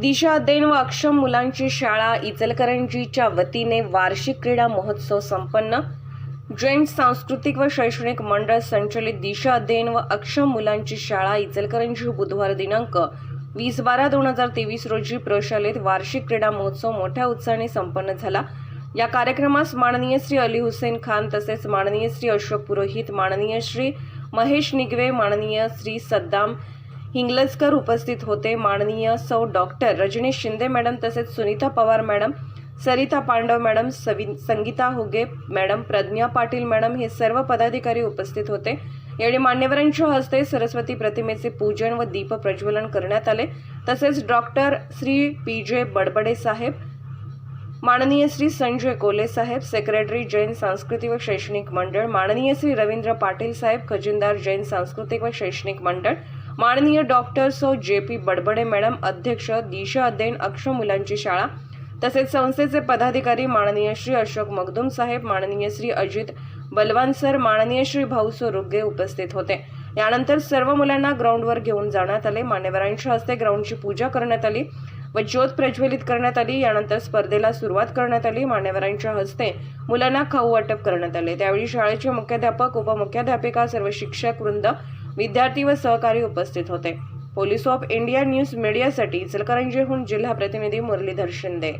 दिशा अध्ययन व अक्षम मुलांची शाळा इचलकरंजीच्या वतीने वार्षिक क्रीडा महोत्सव संपन्न. जैन सांस्कृतिक व शैक्षणिक मंडळ संचलित दिशा अध्ययन व अक्षम मुलांची शाळा इचलकरंजी बुधवार दिनांक वीस बारा दोन हजार तेवीस रोजी प्रशालेत वार्षिक क्रीडा महोत्सव मोठ्या उत्साहाने संपन्न झाला. या कार्यक्रमास माननीय श्री अली हुसेन खान तसेच माननीय श्री अशोक पुरोहित माननीय श्री महेश निगवे माननीय श्री सद्दाम हिंगलजकर उपस्थित होते. माननीय सौ डॉक्टर रजनीश शिंदे मॅडम तसेच सुनीता पवार मॅडम सरिता पांडव मॅडम सवि संगीता हुगे मॅडम प्रज्ञा पाटील मॅडम हे सर्व पदाधिकारी उपस्थित होते. यावेळी मान्यवरांच्या हस्ते सरस्वती प्रतिमेचे पूजन व दीप प्रज्वलन करण्यात आले. तसेच डॉक्टर श्री पी जे बडबडे साहेब माननीय श्री संजय कोले साहेब सेक्रेटरी जैन सांस्कृतिक व शैक्षणिक मंडळ माननीय श्री रवींद्र पाटील साहेब खजिनदार जैन सांस्कृतिक व शैक्षणिक मंडळ माननीय डॉक्टर सो जे पी बडबडे मॅडम अध्यक्ष दिशा अध्ययन अक्ष मुलांची शाळा तसेच संस्थेचे पदाधिकारी माननीय श्री अशोक मगदुम साहेब माननीय श्री अजित बलवान सर माननीय श्री भाऊ रुगे उपस्थित होते. यानंतर सर्व मुलांना ग्राउंडवर घेऊन जाण्यात आले. मान्यवरांच्या हस्ते ग्राउंडची पूजा करण्यात आली. व ज्योत प्रज्वलित करण्यात आली. यानंतर स्पर्धेला सुरुवात करण्यात आली मान्यवरांच्या हस्ते. मुलांना खाऊ वाटप करण्यात आले. त्यावेळी शाळेचे मुख्याध्यापक उपमुख्याध्यापिका सर्व शिक्षक वृंद विद्यार्थी व सहकारी उपस्थित होते. पोलीस ऑफ इंडिया न्यूज मीडियासाठी इचलकरंजीहून जिल्हा प्रतिनिधी मुरलीधर शिंदे.